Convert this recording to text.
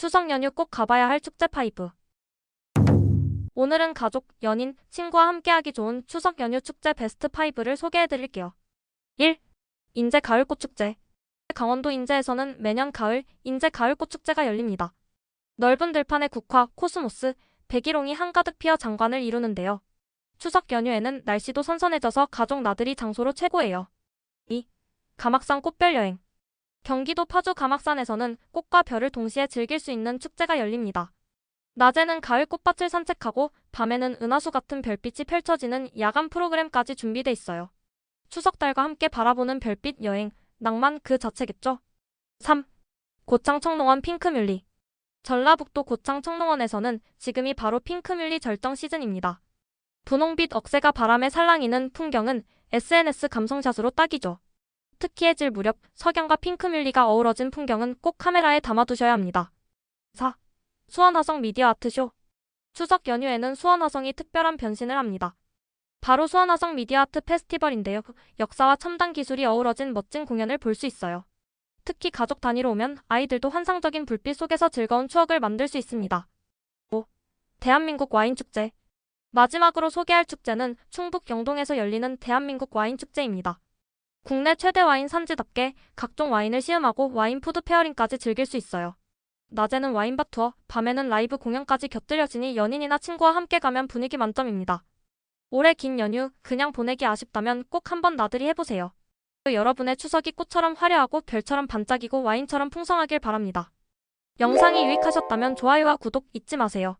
추석 연휴 꼭 가봐야 할 축제 파이브. 오늘은 가족, 연인, 친구와 함께하기 좋은 추석 연휴 축제 베스트 5를 소개해드릴게요. 1. 인제 가을꽃 축제. 강원도 인제에서는 매년 가을 인제 가을꽃 축제가 열립니다. 넓은 들판의 국화, 코스모스, 백일홍이 한가득 피어 장관을 이루는데요. 추석 연휴에는 날씨도 선선해져서 가족 나들이 장소로 최고예요. 2. 가막산 꽃별 여행. 경기도 파주 가막산에서는 꽃과 별을 동시에 즐길 수 있는 축제가 열립니다. 낮에는 가을 꽃밭을 산책하고 밤에는 은하수 같은 별빛이 펼쳐지는 야간 프로그램까지 준비돼 있어요. 추석달과 함께 바라보는 별빛 여행, 낭만 그 자체겠죠? 3. 고창 청농원 핑크뮬리. 전라북도 고창 청농원에서는 지금이 바로 핑크뮬리 절정 시즌입니다. 분홍빛 억새가 바람에 살랑이는 풍경은 SNS 감성샷으로 딱이죠. 특히 해질 무렵 석양과 핑크뮬리가 어우러진 풍경은 꼭 카메라에 담아두셔야 합니다. 4. 수원화성 미디어 아트쇼. 추석 연휴에는 수원화성이 특별한 변신을 합니다. 바로 수원화성 미디어 아트 페스티벌인데요. 역사와 첨단 기술이 어우러진 멋진 공연을 볼 수 있어요. 특히 가족 단위로 오면 아이들도 환상적인 불빛 속에서 즐거운 추억을 만들 수 있습니다. 5. 대한민국 와인 축제. 마지막으로 소개할 축제는 충북 영동에서 열리는 대한민국 와인 축제입니다. 국내 최대 와인 산지답게 각종 와인을 시음하고 와인 푸드 페어링까지 즐길 수 있어요. 낮에는 와인바 투어, 밤에는 라이브 공연까지 곁들여지니 연인이나 친구와 함께 가면 분위기 만점입니다. 올해 긴 연휴 그냥 보내기 아쉽다면 꼭 한번 나들이 해보세요. 여러분의 추석이 꽃처럼 화려하고 별처럼 반짝이고 와인처럼 풍성하길 바랍니다. 영상이 유익하셨다면 좋아요와 구독 잊지 마세요.